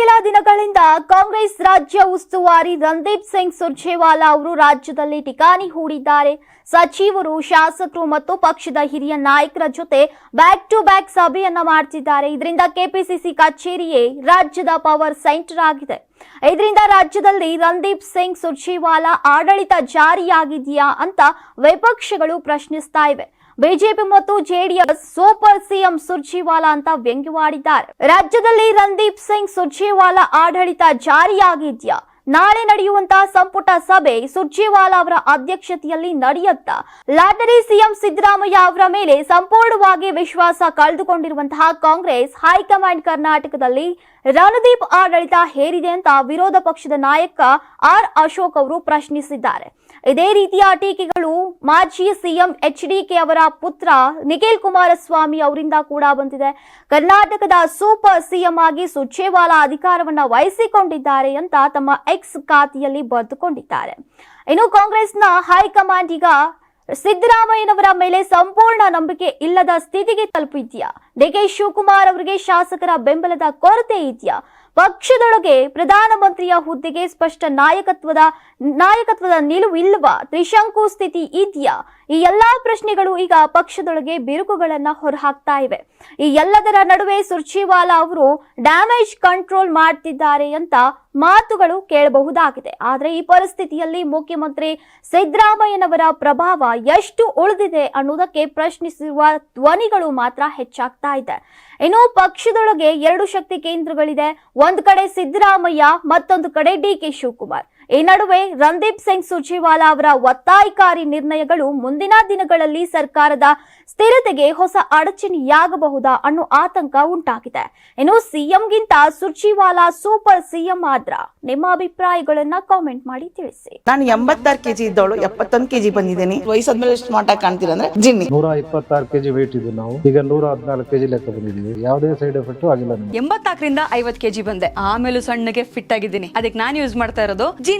ಕೆಲ ದಿನಗಳಿಂದ ಕಾಂಗ್ರೆಸ್ ರಾಜ್ಯ ಉಸ್ತುವಾರಿ ರಂದೀಪ್ ಸಿಂಗ್ ಸುರ್ಜೇವಾಲಾ ಅವರು ರಾಜ್ಯದಲ್ಲಿ ಠಿಕಾಣಿ ಹೂಡಿದ್ದಾರೆ. ಸಚಿವರು, ಶಾಸಕರು ಮತ್ತು ಪಕ್ಷದ ಹಿರಿಯ ನಾಯಕರ ಜೊತೆ ಬ್ಯಾಕ್ ಟು ಬ್ಯಾಕ್ ಸಭೆಯನ್ನ ಮಾಡ್ತಿದ್ದಾರೆ. ಇದರಿಂದ ಕೆಪಿಸಿಸಿ ಕಚೇರಿಯೇ ರಾಜ್ಯದ ಪವರ್ ಸೆಂಟರ್ ಆಗಿದೆ. ಇದರಿಂದ ರಾಜ್ಯದಲ್ಲಿ ರಂದೀಪ್ ಸಿಂಗ್ ಸುರ್ಜೇವಾಲಾ ಆಡಳಿತ ಜಾರಿಯಾಗಿದೆಯಾ ಅಂತ ವಿಪಕ್ಷಗಳು ಪ್ರಶ್ನಿಸ್ತಾ ಇವೆ. ಬಿಜೆಪಿ ಮತ್ತು ಜೆಡಿಎಸ್ ಸೂಪರ್ ಸಿಎಂ ಸುರ್ಜಿವಾಲಾ ಅಂತ ವ್ಯಂಗ್ಯವಾಡಿದ್ದಾರೆ. ರಾಜ್ಯದಲ್ಲಿ ರಣದೀಪ್ ಸಿಂಗ್ ಸುರ್ಜಿವಾಲಾ ಆಡಳಿತ ಜಾರಿಯಾಗಿದ್ಯಾ? ನಾಳೆ ನಡೆಯುವಂತಹ ಸಂಪುಟ ಸಭೆ ಸುರ್ಜೇವಾಲಾ ಅವರ ಅಧ್ಯಕ್ಷತೆಯಲ್ಲಿ ನಡೆಯುತ್ತ. ಲಾಟರಿ ಸಿಎಂ ಸಿದ್ದರಾಮಯ್ಯ ಅವರ ಮೇಲೆ ಸಂಪೂರ್ಣವಾಗಿ ವಿಶ್ವಾಸ ಕಳೆದುಕೊಂಡಿರುವಂತಹ ಕಾಂಗ್ರೆಸ್, ಹೈಕಮಾಂಡ್ ಕರ್ನಾಟಕದಲ್ಲಿ ರಣದೀಪ್ ಆಡಳಿತ ಹೇರಿದೆ ಅಂತ ವಿರೋಧ ಪಕ್ಷದ ನಾಯಕ ಆರ್ ಅಶೋಕ್ ಅವರು ಪ್ರಶ್ನಿಸಿದ್ದಾರೆ. ಇದೇ ರೀತಿಯ ಟೀಕೆಗಳು ಮಾಜಿ ಸಿಎಂ ಎಚ್ ಡಿಕೆ ಅವರ ಪುತ್ರ ನಿಖಿಲ್ ಕುಮಾರಸ್ವಾಮಿ ಅವರಿಂದ ಕೂಡ ಬಂದಿದೆ. ಕರ್ನಾಟಕದ ಸೂಪರ್ ಸಿಎಂ ಆಗಿ ಸುರ್ಜೇವಾಲಾ ಅಧಿಕಾರವನ್ನ ವಹಿಸಿಕೊಂಡಿದ್ದಾರೆ ಅಂತ ತಮ್ಮ ಎಕ್ಸ್ ಖಾತೆಯಲ್ಲಿ ಬರೆದುಕೊಂಡಿದ್ದಾರೆ. ಇನ್ನು ಕಾಂಗ್ರೆಸ್ನ ಹೈಕಮಾಂಡ್ ಈಗ ಸಿದ್ದರಾಮಯ್ಯನವರ ಮೇಲೆ ಸಂಪೂರ್ಣ ನಂಬಿಕೆ ಇಲ್ಲದ ಸ್ಥಿತಿಗೆ ತಲುಪಿದ್ಯಾ? ಡಿಕೆ ಶಿವಕುಮಾರ್ ಅವರಿಗೆ ಶಾಸಕರ ಬೆಂಬಲದ ಕೊರತೆ ಇದೆಯಾ? ಪಕ್ಷದೊಳಗೆ ಪ್ರಧಾನಮಂತ್ರಿಯ ಹುದ್ದೆಗೆ ಸ್ಪಷ್ಟ ನಾಯಕತ್ವದ ನಾಯಕತ್ವದ ನಿಲುವು ಇಲ್ವಾ ತ್ರಿಶಂಕು ಸ್ಥಿತಿ ಇದೆಯಾ? ಈ ಎಲ್ಲಾ ಪ್ರಶ್ನೆಗಳು ಈಗ ಪಕ್ಷದೊಳಗೆ ಬಿರುಕುಗಳನ್ನ ಹೊರಹಾಕ್ತಾ ಇವೆ. ಈ ಎಲ್ಲದರ ನಡುವೆ ಸುರ್ಜೇವಾಲಾ ಅವರು ಡ್ಯಾಮೇಜ್ ಕಂಟ್ರೋಲ್ ಮಾಡ್ತಿದ್ದಾರೆ ಅಂತ ಮಾತುಗಳು ಕೇಳಬಹುದಾಗಿದೆ. ಆದರೆ ಈ ಪರಿಸ್ಥಿತಿಯಲ್ಲಿ ಮುಖ್ಯಮಂತ್ರಿ ಸಿದ್ದರಾಮಯ್ಯನವರ ಪ್ರಭಾವ ಎಷ್ಟು ಉಳಿದಿದೆ ಅನ್ನೋದಕ್ಕೆ ಪ್ರಶ್ನಿಸಿರುವ ಧ್ವನಿಗಳು ಮಾತ್ರ ಹೆಚ್ಚಾಗ್ತಾ ಇದೆ. ಇನ್ನು ಪಕ್ಷದೊಳಗೆ ಎರಡು ಶಕ್ತಿ ಕೇಂದ್ರಗಳಿದೆ ಒಂದು ಕಡೆ ಸಿದ್ದರಾಮಯ್ಯ ಮತ್ತೊಂದು ಕಡೆ ಡಿ ಕೆ ಶಿವಕುಮಾರ್. ಈ ನಡುವೆ ರಂದೀಪ್ ಸಿಂಗ್ ಸುರ್ಜೇವಾಲಾ ಅವರ ಒತ್ತಾಯಕಾರಿ ನಿರ್ಣಯಗಳು ಮುಂದಿನ ದಿನಗಳಲ್ಲಿ ಸರ್ಕಾರದ ಸ್ಥಿರತೆಗೆ ಹೊಸ ಅಡಚಣೆಯಾಗಬಹುದಾ ಅನ್ನೋ ಆತಂಕ ಉಂಟಾಗಿದೆ. ಇನ್ನು ಸಿಎಂಗಿಂತ ಸುರ್ಜೇವಾಲಾ ಸೂಪರ್ ಸಿಎಂ ಆದ್ರ ನಿಮ್ಮ ಅಭಿಪ್ರಾಯಗಳನ್ನ ಕಾಮೆಂಟ್ ಮಾಡಿ ತಿಳಿಸಿ. ನಾನು ಎಂಬತ್ತಾರು ಕೆಜಿ ಇದ್ದವಳು ಎಪ್ಪತ್ತೊಂದು ಕೆಜಿ ಬಂದಿದ್ದೀನಿ. ವಯಸ್ಸಾದ್ಮೇಲೆ ಸ್ಮಾರ್ಟ್ ಆಗಿ ಕಾಣ್ತೀರ ಅಂದ್ರೆ ಜಿನ್ನಿ. ನೂರ ಇಪ್ಪತ್ತಾರು ಕೆಜಿ ವೇಟ್ ಇದ್ದು ನಾವು. ಈಗ ನೂರ ಹದಿನಾಲ್ಕು ಕೆಜಿ ಲೆಕ್ಕ ಬಂದಿದ್ದೀವಿ. ಯಾವುದೇ ಸೈಡ್ ಎಫೆಕ್ಟ್ ಆಗಿಲ್ಲ ಎಂಬತ್ತಾಕರಿಂದ ಎಂಬತ್ನಾಲ್ಕರಿಂದ ಐವತ್ ಕೆಜಿ ಬಂದೆ. ಆಮೇಲೆ ಸಣ್ಣಗೆ ಫಿಟ್ ಆಗಿದ್ದೀನಿ. ಅದಕ್ಕೆ ನಾನು ಯೂಸ್ ಮಾಡ್ತಾ ಇರೋದು ಜೀನಿ